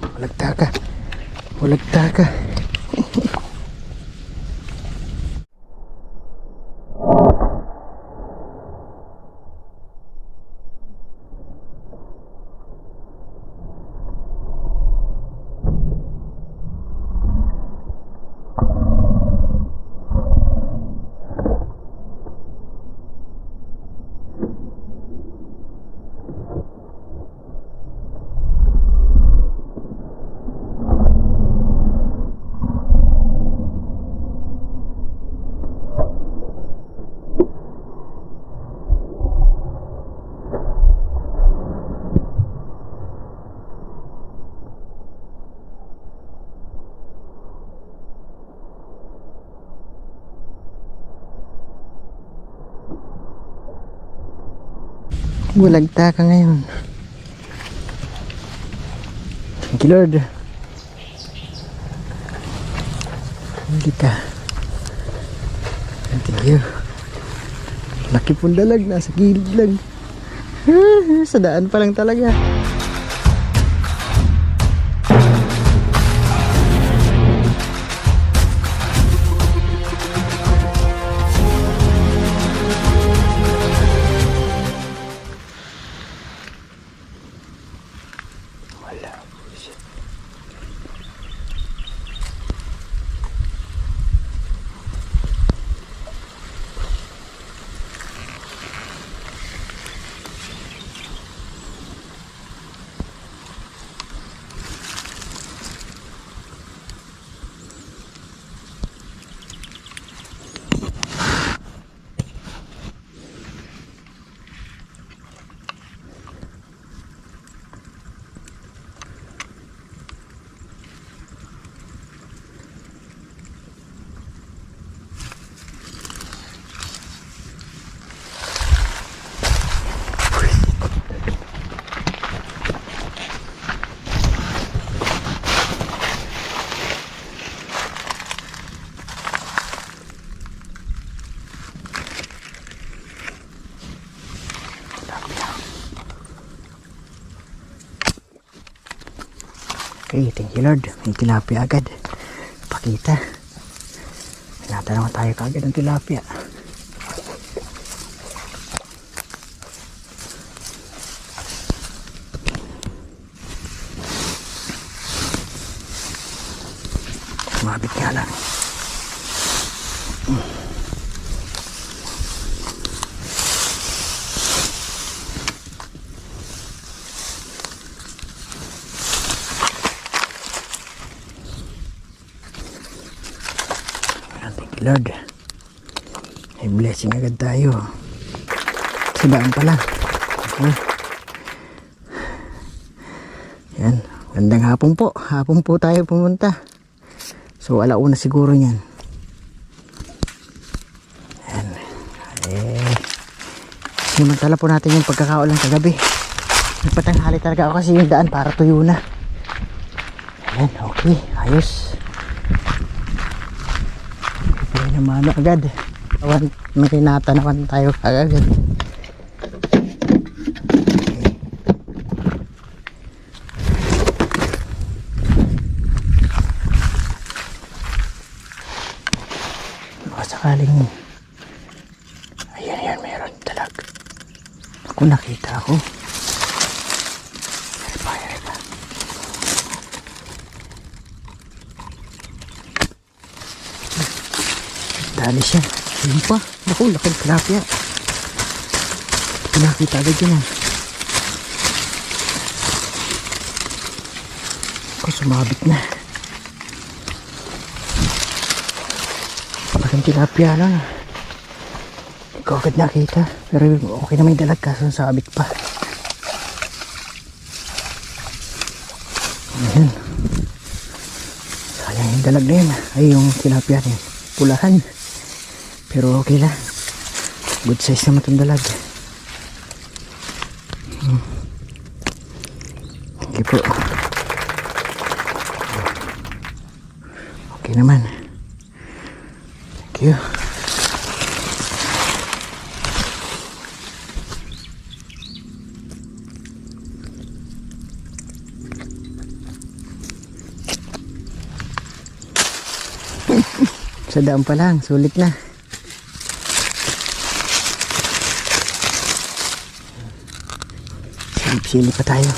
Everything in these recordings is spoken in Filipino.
Walagta ka. Walagta ka. Walagta ka ngayon. Thank you, Lord. Hindi ka. Thank you. Laki pong dalag. Nasa gilid lang. Sa daan pa lang talaga. Okay, thank you Lord. May tilapia agad. Pakita. Nata naman tayo kagad ng tilapia. Sumabit nga lang. Ayan, Thank you Lord. May blessing agad tayo. Sa daan pa lang. Okay. Yan. Gandang hapon po. Hapon po tayo pumunta. So alauna siguro yan. Yan. Eh. Sinamantala po natin yung pagkakaulan kagabi. Nagpatanghali talaga ako kasi yung daan para tuyo na. Yan. Okay. Ayos. Pwede naman agad. Awan, may tinatanawan tayo agad. Baka sakaling ayan ayan meron talag. Ako nakita ako. Ay pa, ay pa. Dali siya. Ayun pa. Naku, laking tilapia. Pinakita agad yun ah. Ako sumabit na. Laking tilapia lang. Hindi ko agad nakita. Pero okay naman yung dalag kaso sabit pa. Ayan. Sayang yung dalag na yun. Ay, yung tilapia na yun. Pulahan. Pero okay lang. Good size naman itong dalag. Hmm. Okay po. Okay naman. Thank you. Sa pa lang, sulit na. Silip-silip pa tayo.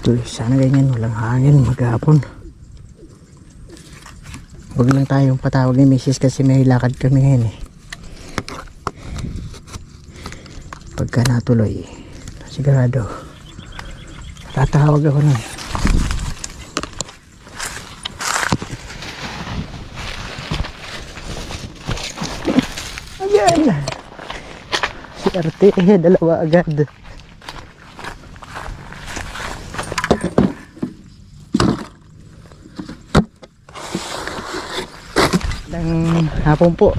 Ito, sana ganyan, walang hangin, maghapon. Huwag lang tayong patawag ni Mrs. kasi may lakad kami ngayon eh. Pagka natuloy, sigurado. Tatawag ako nun. Ayan! Si Arte, dalawa agad. ng hapon po.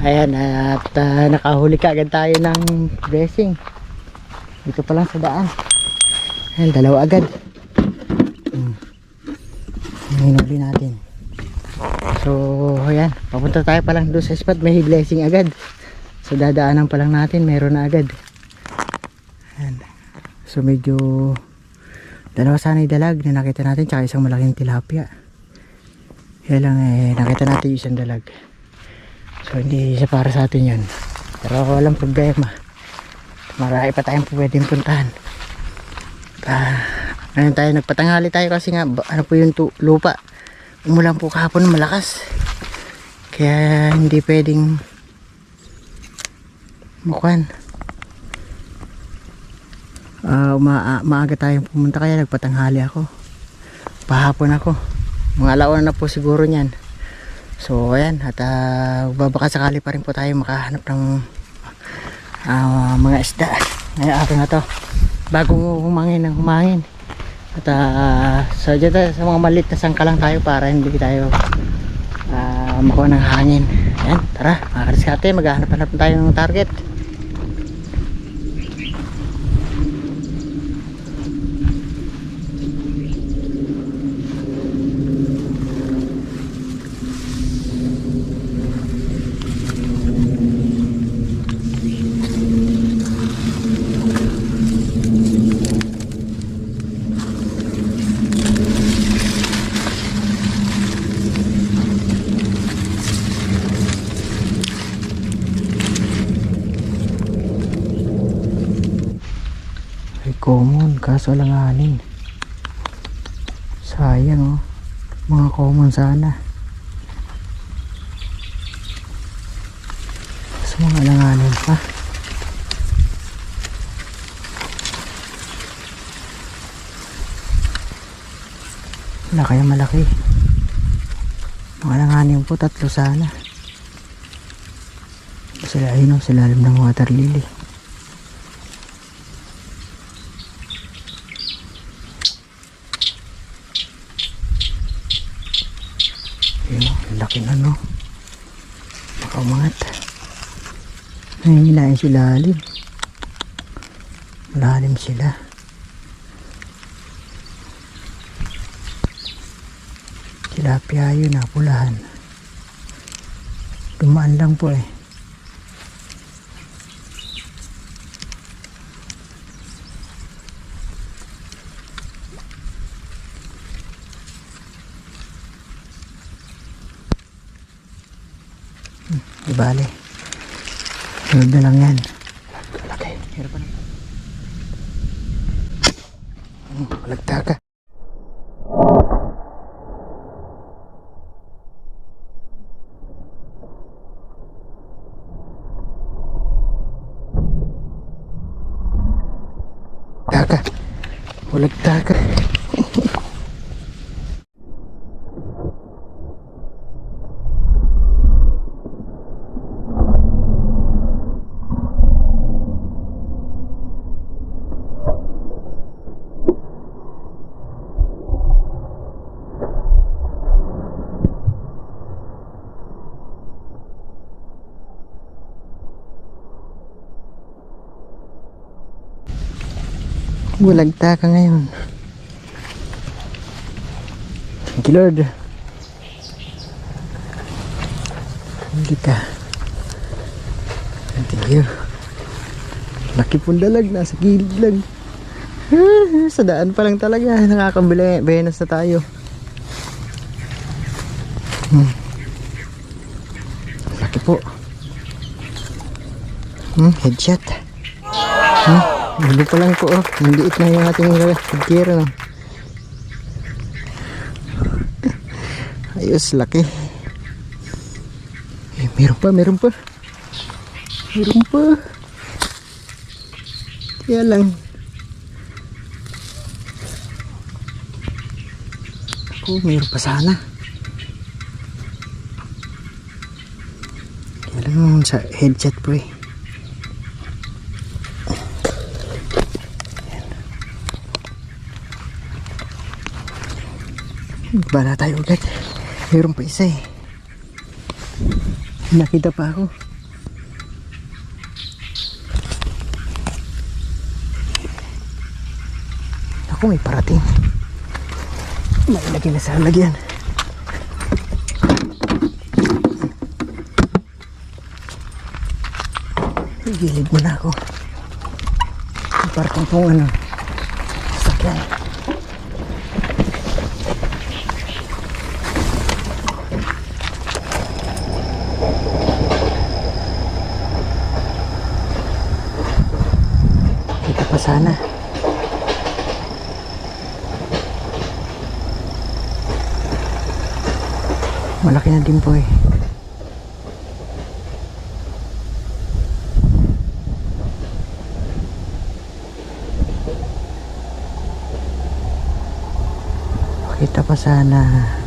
Ayan, at ah, nakahuli ka agad tayo ng blessing. Dito pa lang sa daan. Ayan, dalawa agad. Hmm. Hinuli natin. So, ayan, papunta tayo pa lang doon sa spot. May blessing agad. So, dadaanan pa lang natin, meron na agad. Ayan. So, medyo dalawa sana dalag na nakita natin, tsaka isang malaking tilapia. Kaya lang eh, nakita natin yung isang dalag. So hindi isa para sa atin yun. Pero walang problema. Marami pa tayong pwedeng puntahan. Ah, ngayon tayo nagpatanghali tayo kasi nga ano po yung lupa. Umulan po kahapon malakas. Kaya hindi pwedeng mukuhan. Ah, uma- maaga tayong pumunta kaya nagpatanghali ako. Pahapon ako. Mga alauna na po siguro niyan. So ayan at uh, babaka sakali pa rin po tayo makahanap ng ah, mga isda. Ngayong araw na to. Bago humangin ng humangin. At uh, so dyan sa mga malit na sangka lang tayo para hindi tayo uh, makuha ng hangin. Ayan tara mga kariskate maghahanap-hanap na tayo ng target ay common kaso lang anin sayang oh. Mga common sana. Sa mga alanganin pa. Wala kaya malaki. Mga alanganin po tatlo sana. Sila ayun oh, sa lalim ng water lily Yun, ang laki na no. Baka umangat. Nangingilain sila lalim. Malalim sila. Tilapia na pulahan. Dumaan lang po eh. Di bale. Na lang yan. Malaki. Hirap na. Hmm, Lagta ka. Taka. Walang taka. Bulagta ka ngayon. Thank you, Lord. Hindi ka. Thank you. Laki pong dalag. Nasa gilid lang. sa daan pa lang talaga. Nakakabili. Benas na tayo. Hmm. Laki po. Hmm, headshot. Hmm, hindi pa lang po oh. Maliit na yung ating headgear no. Ayos, laki. Eh, meron pa, meron pa. Meron pa. Kaya lang. Ako, meron pa sana. Kaya lang sa headset po eh. Bala tayo agad. Meron pa isa eh. Nakita pa ako. Ako may parating. May lagay na sa lagyan. Gilid mo na ako. May parating pong ano. Sakyan. Kita pa sana. Malaki na din po eh. Kita pa sana.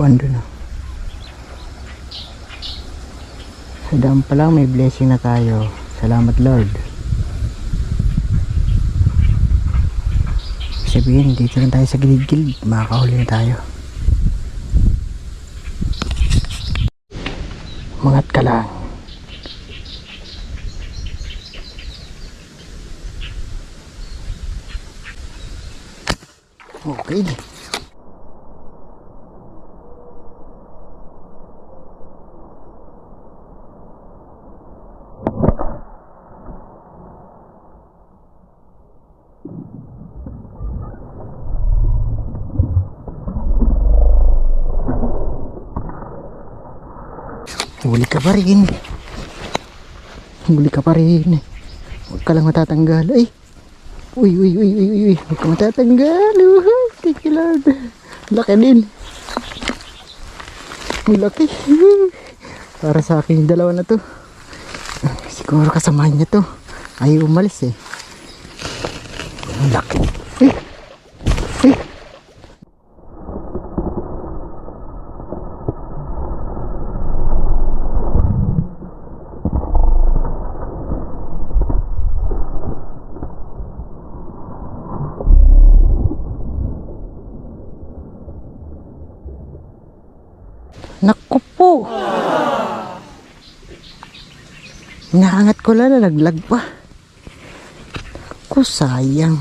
Oh. Sa dam pa lang may blessing na tayo. Salamat Lord. Sabihin, dito lang tayo sa gilid-gilid. Makakahuli na tayo. Mangat ka lang. Okay. Huli ka pa rin. Huli ka pa rin. Huwag ka lang matatanggal. Ay! Uy, uy, uy, uy, uy. Huwag ka matatanggal. Uy, Lord. Laki din. Ang laki. Para sa akin yung dalawa na to. Siguro kasamahan niya to. Ayaw umalis eh. Ang laki. Ay! Ay! Naku po. Inaangat ko lang, nalaglag pa. Naku, sayang.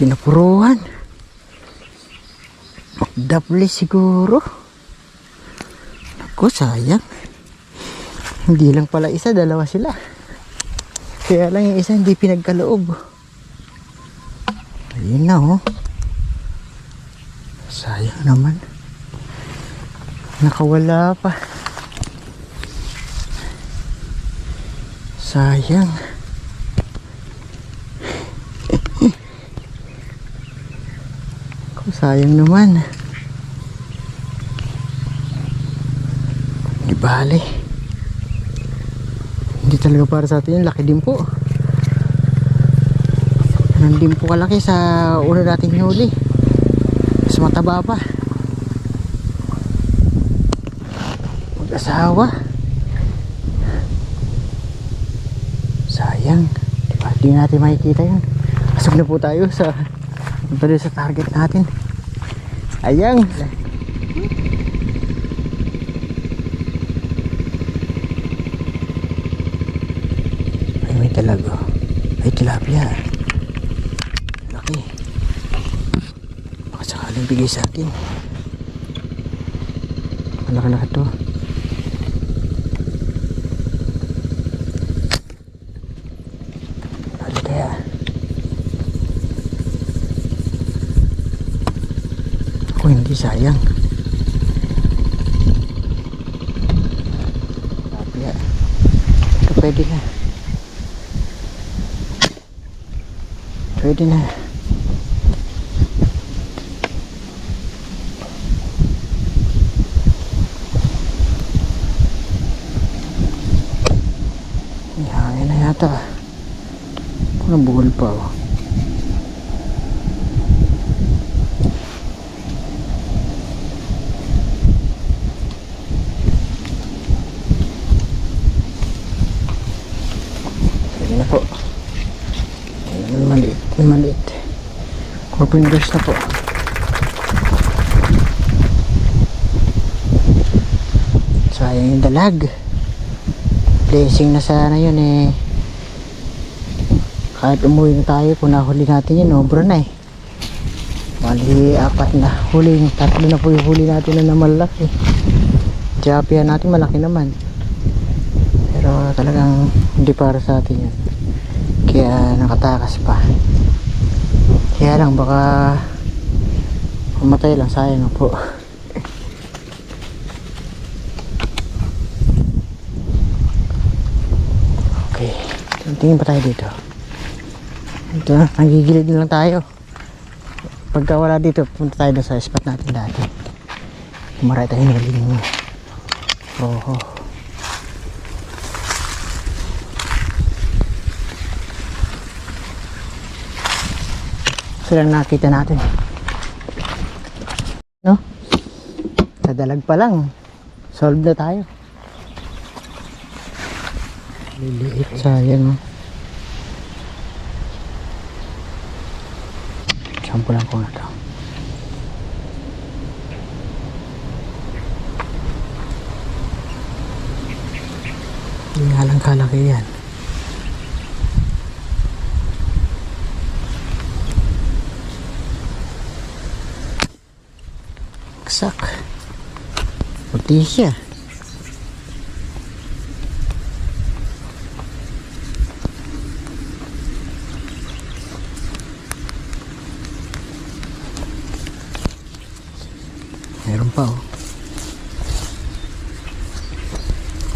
Tinapuruhan. Magdable siguro. Naku, sayang. Hindi lang pala isa, dalawa sila. Kaya lang yung isa hindi pinagkaloob. Ayun na oh. Sayang naman. Nakawala pa. Sayang. Sayang naman. Di bale. Hindi talaga para sa atin. Laki din po. Ganun din po kalaki sa una nating huli. Mas mataba pa. Mag-asawa. Sayang. Diba? Di natin makikita yun. Asog na po tayo sa doon sa target natin. Ayang. Ay, may talaga. Ay, tilapia. Laki. Baka sakaling bigay sa atin. Malaki na to. Ano kaya? Sayang. Tilapia. Ito pwede na. Pwede na. Hangin na yata. Ano buhol pa oh. Pwede na po. Ayan, maliit, may maliit. Four fingers na po. Sayang yung dalag. Blessing na sana yun eh. Kahit umuwi na tayo, kung nahuli natin yun, obra na eh. Mali, apat na huli. Tatlo na po yung huli natin na namalaki. Tilapia natin malaki naman. Pero talagang hindi para sa atin yun. Kaya nakatakas pa. Kaya lang baka pumatay lang sayang na po. Okay. Tingin pa tayo dito. Ito na, nagigilid na lang tayo. Pagka wala dito, punta tayo sa spot natin dati. Maray tayo naling mo. Oo. Sila nakita natin. No? Kadalag pa lang. Solve na tayo. Liliit sayang. Sampulan ko na to. Hindi nga lang kalaki yan. Sak. Puti siya. Meron pa oh.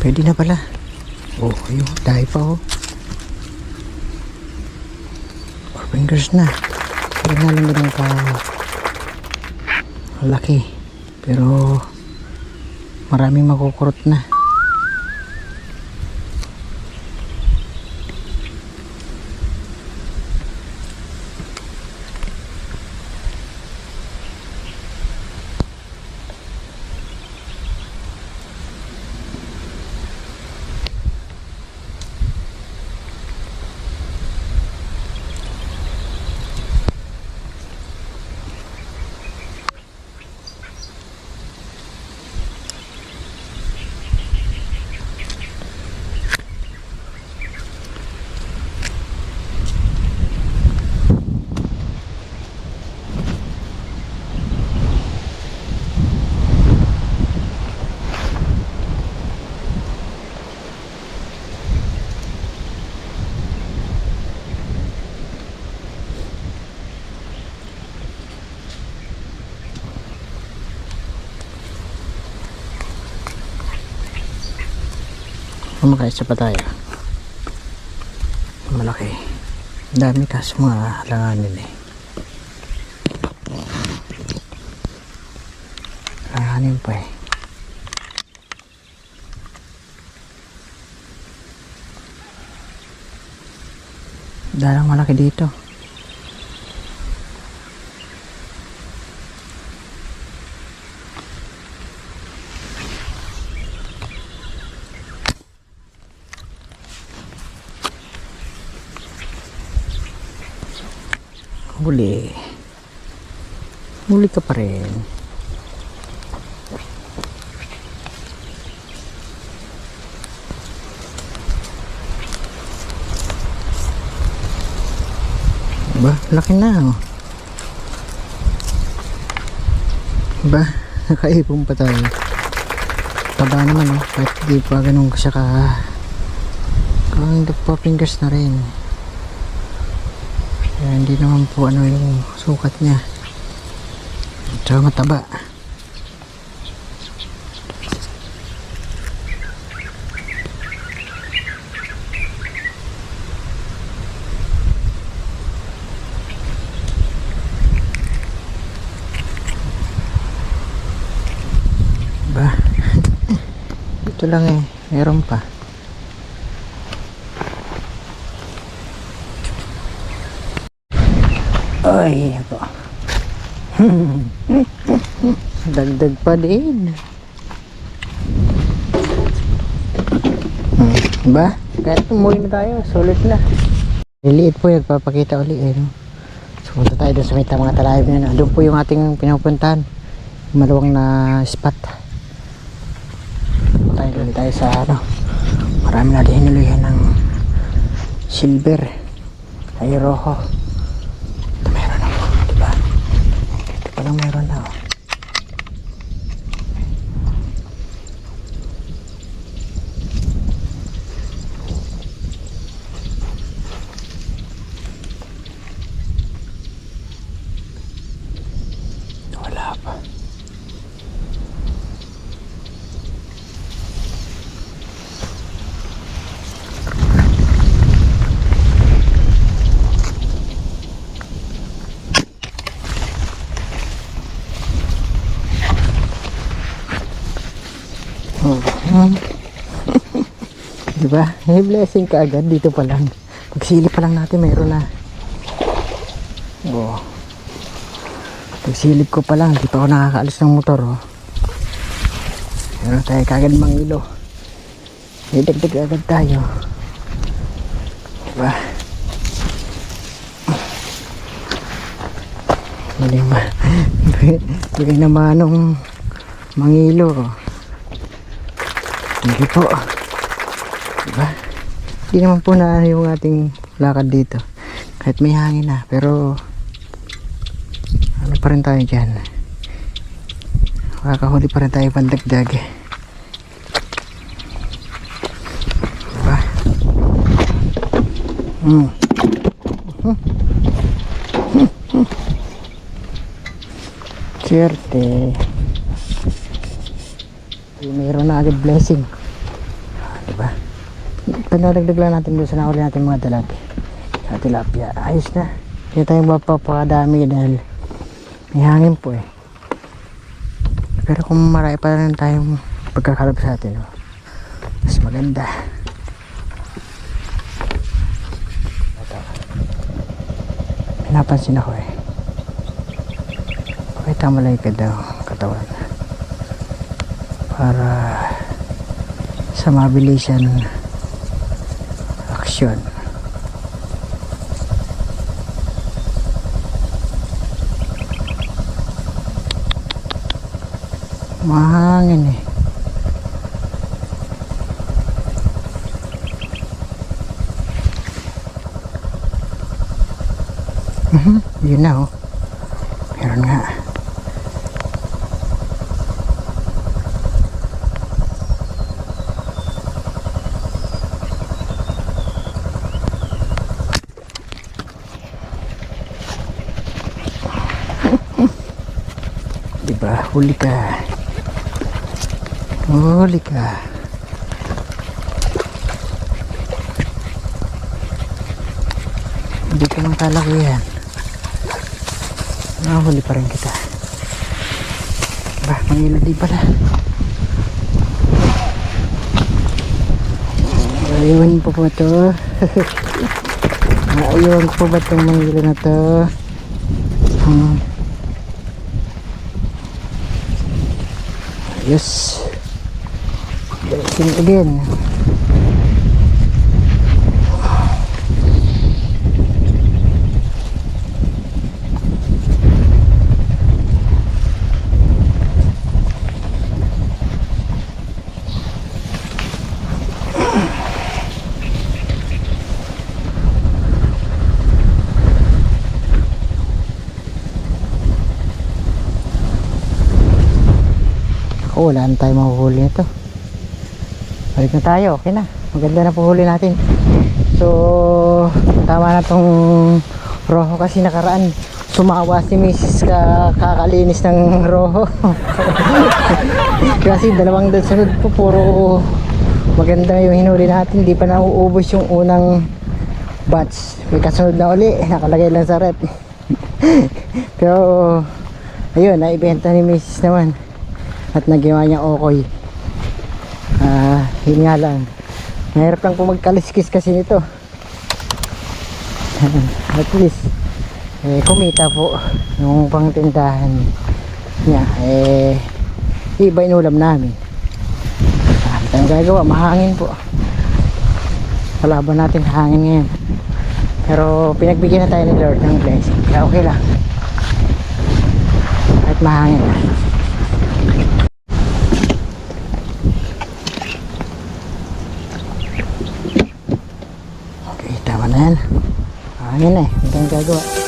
Pwede na pala. Oh, ayun. Dahil pa oh. Four fingers na. Hindi nga lang ganun ka laki. Pero maraming makukurot na. Kumakaisa pa tayo. Malaki. Dami kaso mga halanganin eh. Halanganin pa eh. Darang malaki dito. huli huli ka pa rin. Ba laki na oh. Ba nakaipon pa tayo. Taba naman oh. Kahit di pa ganun siya ka ang nagpa fingers na rin. Kaya hindi naman po ano yung sukat niya. Tsaka mataba. Ba? Ito lang eh. Meron pa. Ay, ako. Dagdag pa din. Hmm, Ba? Kahit umuwi na tayo, sulit na. Liliit po, nagpapakita uli eh. No? So, punta tayo doon sa may mga talayog na. Doon po yung ating pinupuntahan. Maluwang na spot. Tayo ulit tayo sa ano. Marami na din hinulihan ng silver. Ay rojo. Meron Di ba? May blessing ka agad dito pa lang. Pagsilip pa lang natin mayroon na. Oh. Pagsilip ko pa lang, di pa ako nakakaalis ng motor oh. Meron tayo kagad mangilo. May dagdag agad tayo. Diba? Mali ma. Bigay na manong mangilo. oh. Hindi po. Diba? Hindi naman po na yung ating lakad dito. Kahit may hangin na. Pero ano pa rin tayo dyan. Makakahuli pa rin tayo pandagdag. Diba? Hmm. Ay, mayroon na agad blessing. Panadagdag lang natin doon sa nahuli natin mga dalagi. Sa tilapia. Ayos na. Hindi tayo mapapakadami dahil may hangin po eh. Pero kung marami pa rin tayong pagkakalap sa atin, oh, mas maganda. Napansin ako eh. Pakita mo lang kada- katawan. Para sa mabilisan aksyon. Mahangin eh. Mhm, yun na oh. Meron nga. Diba? Huli ka. Huli ka. Hindi ka nang kalaki yan. Nahuli pa rin kita. Bah, mangilo di pala. Ayun po po to. Ayun ko po ba itong mangilo na to? Hmm. Yes. Blessing again. Naku, wala na tayo mahuhuli nito. Balik na tayo, okay na. Maganda na puhuli natin. So, tama na tong roho kasi nakaraan. Sumawa si Mrs. ka kakalinis ng roho. kasi dalawang dal sunod po, puro maganda yung hinuli natin. Hindi pa nauubos yung unang batch. May kasunod na uli. Nakalagay lang sa rep. Pero, ayun, naibenta ni Mrs. naman. At nagawa niya okoy. Ah, yun nga lang. Mahirap lang po magkaliskis kasi nito. At least, eh, kumita po yung pangtindahan niya. Eh, iba inulam namin. Ah, ang gagawa, mahangin po. Kalaban natin hangin ngayon. Pero pinagbigyan na tayo ni Lord ng blessing. Kaya okay lang. Kahit mahangin. Na yan. Hangin na eh. Ang gagawa.